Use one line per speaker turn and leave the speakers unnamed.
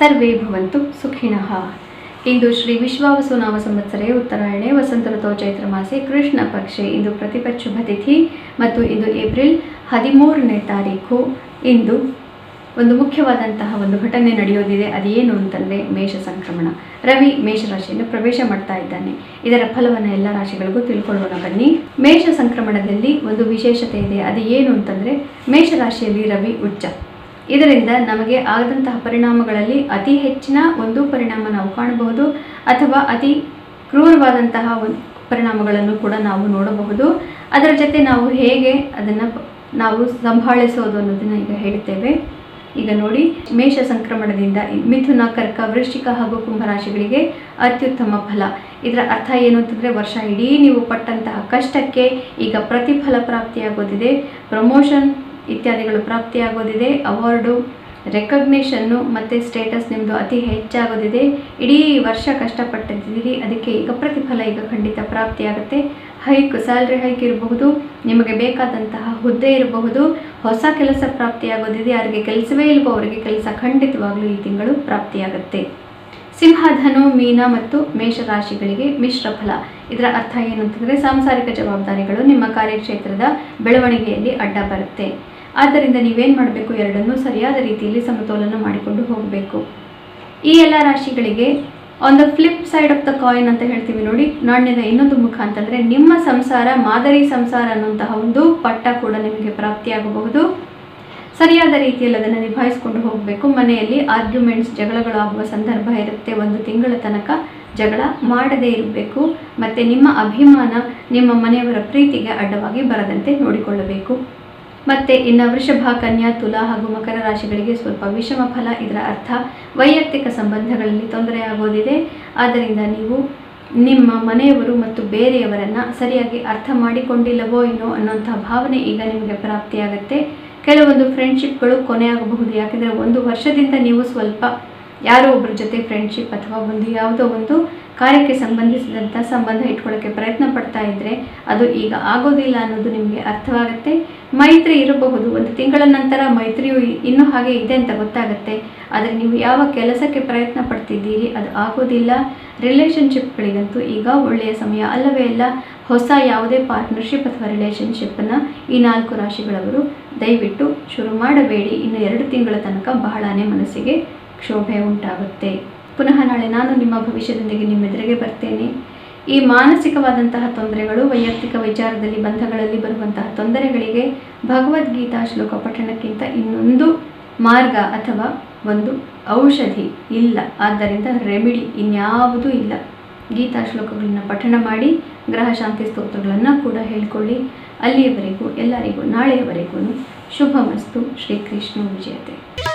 ಸರ್ವೇ ಭವಂತು ಸುಖಿನಃ. ಇಂದು ಶ್ರೀ ವಿಶ್ವಾವಸು ನಾಮ ಸಂವತ್ಸರೆ ಉತ್ತರಾಯಣೆ, ವಸಂತ ಋತೋ, ಚೈತ್ರ ಮಾಸೆ, ಕೃಷ್ಣ ಪಕ್ಷೆ. ಇಂದು ಪ್ರತಿಪತ್ ಶುಭ ತಿಥಿ ಮತ್ತು ಇಂದು ಏಪ್ರಿಲ್ ಹದಿಮೂರನೇ ತಾರೀಕು ಇಂದು ಒಂದು ಮುಖ್ಯವಾದಂತಹ ಒಂದು ಘಟನೆ ನಡೆಯೋದಿದೆ ಅದೇನು ಅಂತಂದರೆ ಮೇಷ ಸಂಕ್ರಮಣ. ರವಿ ಮೇಷರಾಶಿಯನ್ನು ಪ್ರವೇಶ ಮಾಡ್ತಾ ಇದ್ದಾನೆ. ಇದರ ಫಲವನ್ನು ಎಲ್ಲ ರಾಶಿಗಳಿಗೂ ತಿಳ್ಕೊಳ್ಳೋಣ ಬನ್ನಿ. ಮೇಷ ಸಂಕ್ರಮಣದಲ್ಲಿ ಒಂದು ವಿಶೇಷತೆ ಇದೆ. ಅದು ಏನು ಅಂತಂದರೆ ಮೇಷರಾಶಿಯಲ್ಲಿ ರವಿ ಉಚ್ಚ. ಇದರಿಂದ ನಮಗೆ ಆದಂತಹ ಪರಿಣಾಮಗಳಲ್ಲಿ ಅತಿ ಹೆಚ್ಚಿನ ಒಂದು ಪರಿಣಾಮ ನಾವು ಕಾಣಬಹುದು ಅಥವಾ ಅತಿ ಕ್ರೂರವಾದಂತಹ ಪರಿಣಾಮಗಳನ್ನು ಕೂಡ ನಾವು ನೋಡಬಹುದು. ಅದರ ಜೊತೆ ನಾವು ಹೇಗೆ ಅದನ್ನು ನಾವು ಸಂಭಾಳಿಸೋದು ಅನ್ನೋದನ್ನು ಈಗ ಹೇಳ್ತೇವೆ ಈಗ ನೋಡಿ, ಮೇಷ ಸಂಕ್ರಮಣದಿಂದ ಮಿಥುನ, ಕರ್ಕ, ವೃಶ್ಚಿಕ ಹಾಗೂ ಕುಂಭರಾಶಿಗಳಿಗೆ ಅತ್ಯುತ್ತಮ ಫಲ. ಇದರ ಅರ್ಥ ಏನು ಅಂತಂದರೆ ವರ್ಷ ಇಡೀ ನೀವು ಪಟ್ಟಂತಹ ಕಷ್ಟಕ್ಕೆ ಈಗ ಪ್ರತಿಫಲ ಪ್ರಾಪ್ತಿಯಾಗೋದಿದೆ. ಪ್ರಮೋಷನ್ ಇತ್ಯಾದಿಗಳು ಪ್ರಾಪ್ತಿಯಾಗೋದಿದೆ. ಅವಾರ್ಡು ರೆಕಗ್ನೇಷನ್ನು ಮತ್ತು ಸ್ಟೇಟಸ್ ನಿಮ್ಮದು ಅತಿ ಹೆಚ್ಚಾಗೋದಿದೆ. ಇಡೀ ವರ್ಷ ಕಷ್ಟಪಟ್ಟಿದ್ದೀರಿ. ಅದಕ್ಕೆ ಈಗ ಪ್ರತಿಫಲ ಈಗ ಖಂಡಿತ ಪ್ರಾಪ್ತಿಯಾಗುತ್ತೆ. ಹೈಕ್ ಸ್ಯಾಲ್ರಿ ಹೈಕ್ ಇರಬಹುದು, ನಿಮಗೆ ಬೇಕಾದಂತಹ ಹುದ್ದೆ ಇರಬಹುದು. ಹೊಸ ಕೆಲಸ ಪ್ರಾಪ್ತಿಯಾಗೋದಿದೆ. ಯಾರಿಗೆ ಕೆಲಸವೇ ಇಲ್ಲವೋ ಅವರಿಗೆ ಕೆಲಸ ಖಂಡಿತವಾಗಲೂ ಈ ತಿಂಗಳು ಪ್ರಾಪ್ತಿಯಾಗುತ್ತೆ. ಸಿಂಹಧನು ಮೀನ ಮತ್ತು ಮೇಷರಾಶಿಗಳಿಗೆ ಮಿಶ್ರ ಫಲ. ಇದರ ಅರ್ಥ ಏನು ಅಂತಂದರೆ ಸಾಂಸಾರಿಕ ಜವಾಬ್ದಾರಿಗಳು ನಿಮ್ಮ ಕಾರ್ಯಕ್ಷೇತ್ರದ ಬೆಳವಣಿಗೆಯಲ್ಲಿ ಅಡ್ಡ ಬರುತ್ತೆ. ಆದ್ದರಿಂದ ನೀವೇನು ಮಾಡಬೇಕು? ಎರಡನ್ನೂ ಸರಿಯಾದ ರೀತಿಯಲ್ಲಿ ಸಮತೋಲನ ಮಾಡಿಕೊಂಡು ಹೋಗಬೇಕು. ಈ ಎಲ್ಲ ರಾಶಿಗಳಿಗೆ on the flip side of the coin ಅಂತ ಹೇಳ್ತೀವಿ ನೋಡಿ, ನಾಣ್ಯದ ಇನ್ನೊಂದು ಮುಖ ಅಂತಂದರೆ ನಿಮ್ಮ ಸಂಸಾರ, ಮಾದರಿ ಸಂಸಾರ ಅನ್ನುವಂತಹ ಒಂದು ಪಟ್ಟ ಕೂಡ ನಿಮಗೆ ಪ್ರಾಪ್ತಿಯಾಗಬಹುದು. ಸರಿಯಾದ ರೀತಿಯಲ್ಲಿ ಅದನ್ನು ನಿಭಾಯಿಸ್ಕೊಂಡು ಹೋಗಬೇಕು. ಮನೆಯಲ್ಲಿ ಆರ್ಗ್ಯುಮೆಂಟ್ಸ್ ಜಗಳಗಳಾಗುವ ಸಂದರ್ಭ ಇರುತ್ತೆ. ಒಂದು ತಿಂಗಳ ತನಕ ಜಗಳ ಮಾಡದೇ ಇರಬೇಕು. ಮತ್ತು ನಿಮ್ಮ ಅಭಿಮಾನ ನಿಮ್ಮ ಮನೆಯವರ ಪ್ರೀತಿಗೆ ಅಡ್ಡವಾಗಿ ಬರದಂತೆ ನೋಡಿಕೊಳ್ಳಬೇಕು. ಮತ್ತು ಇನ್ನು ವೃಷಭ, ಕನ್ಯಾ, ತುಲಾ ಹಾಗೂ ಮಕರ ರಾಶಿಗಳಿಗೆ ಸ್ವಲ್ಪ ವಿಷಮ ಫಲ ಇದರ ಅರ್ಥ ವೈಯಕ್ತಿಕ ಸಂಬಂಧಗಳಲ್ಲಿ ತೊಂದರೆ ಆಗೋದಿದೆ. ಆದ್ದರಿಂದ ನೀವು ನಿಮ್ಮ ಮನೆಯವರು ಮತ್ತು ಬೇರೆಯವರನ್ನು ಸರಿಯಾಗಿ ಅರ್ಥ ಮಾಡಿಕೊಂಡಿಲ್ಲವೋ ಏನೋ ಅನ್ನೋಂಥ ಭಾವನೆ ಈಗ ನಿಮಗೆ ಪ್ರಾಪ್ತಿಯಾಗುತ್ತೆ. ಕೆಲವೊಂದು ಫ್ರೆಂಡ್ಶಿಪ್ಗಳು ಕೊನೆಯಾಗಬಹುದು, ಯಾಕೆಂದರೆ ಒಂದು ವರ್ಷದಿಂದ ನೀವು ಸ್ವಲ್ಪ ಯಾರೋ ಒಬ್ಬರ ಜೊತೆ ಫ್ರೆಂಡ್ಶಿಪ್ ಅಥವಾ ಒಂದು ಯಾವುದೋ ಒಂದು ಕಾರ್ಯಕ್ಕೆ ಸಂಬಂಧಿಸಿದಂಥ ಸಂಬಂಧ ಇಟ್ಕೊಳ್ಳೋಕ್ಕೆ ಪ್ರಯತ್ನ ಪಡ್ತಾ ಇದ್ದರೆ ಅದು ಈಗ ಆಗೋದಿಲ್ಲ ಅನ್ನೋದು ನಿಮಗೆ ಅರ್ಥವಾಗುತ್ತೆ. ಮೈತ್ರಿ ಇರಬಹುದು, ಒಂದು ತಿಂಗಳ ನಂತರ ಮೈತ್ರಿಯು ಇನ್ನೂ ಹಾಗೆ ಇದೆ ಅಂತ ಗೊತ್ತಾಗುತ್ತೆ. ಆದರೆ ನೀವು ಯಾವ ಕೆಲಸಕ್ಕೆ ಪ್ರಯತ್ನ ಪಡ್ತಿದ್ದೀರಿ, ಅದು ಆಗೋದಿಲ್ಲ. ರಿಲೇಷನ್ಶಿಪ್ಗಳಿಗಂತೂ ಈಗ ಒಳ್ಳೆಯ ಸಮಯ ಅಲ್ಲವೇ ಅಲ್ಲ, ಹೊಸ ಯಾವುದೇ ಪಾರ್ಟ್ನರ್ಶಿಪ್ ಅಥವಾ ರಿಲೇಷನ್ಶಿಪ್ಪನ್ನು ಈ ನಾಲ್ಕು ರಾಶಿಗಳವರು ದಯವಿಟ್ಟು ಶುರು ಮಾಡಬೇಡಿ. ಇನ್ನು ಎರಡು ತಿಂಗಳ ತನಕ ಬಹಳನೇ ಮನಸ್ಸಿಗೆ ಕ್ಷೋಭೆ ಉಂಟಾಗುತ್ತೆ. ಪುನಃ ನಾಳೆ ನಾನು ನಿಮ್ಮ ಭವಿಷ್ಯದೊಂದಿಗೆ ನಿಮ್ಮೆದುರಿಗೆ ಬರ್ತೇನೆ. ಈ ಮಾನಸಿಕವಾದಂತಹ ತೊಂದರೆಗಳು, ವೈಯಕ್ತಿಕ ವಿಚಾರದಲ್ಲಿ ಬಂಧಗಳಲ್ಲಿ ಬರುವಂತಹ ತೊಂದರೆಗಳಿಗೆ ಭಗವದ್ಗೀತಾ ಶ್ಲೋಕ ಪಠಣಕ್ಕಿಂತ ಇನ್ನೊಂದು ಮಾರ್ಗ ಅಥವಾ ಒಂದು ಔಷಧಿ ಇಲ್ಲ. ಆದ್ದರಿಂದ ರೆಮಿಡಿ ಇನ್ಯಾವುದೂ ಇಲ್ಲ. ಗೀತಾ ಶ್ಲೋಕಗಳನ್ನು ಪಠಣ ಮಾಡಿ, ಗ್ರಹ ಶಾಂತಿ ಸ್ತೋತ್ರಗಳನ್ನು ಕೂಡ ಹೇಳಿಕೊಳ್ಳಿ. ಅಲ್ಲಿಯವರೆಗೂ, ಎಲ್ಲರಿಗೂ, ನಾಳೆಯವರೆಗೂ ಶುಭಮಸ್ತು. ಶ್ರೀಕೃಷ್ಣ ವಿಜಯತೆ.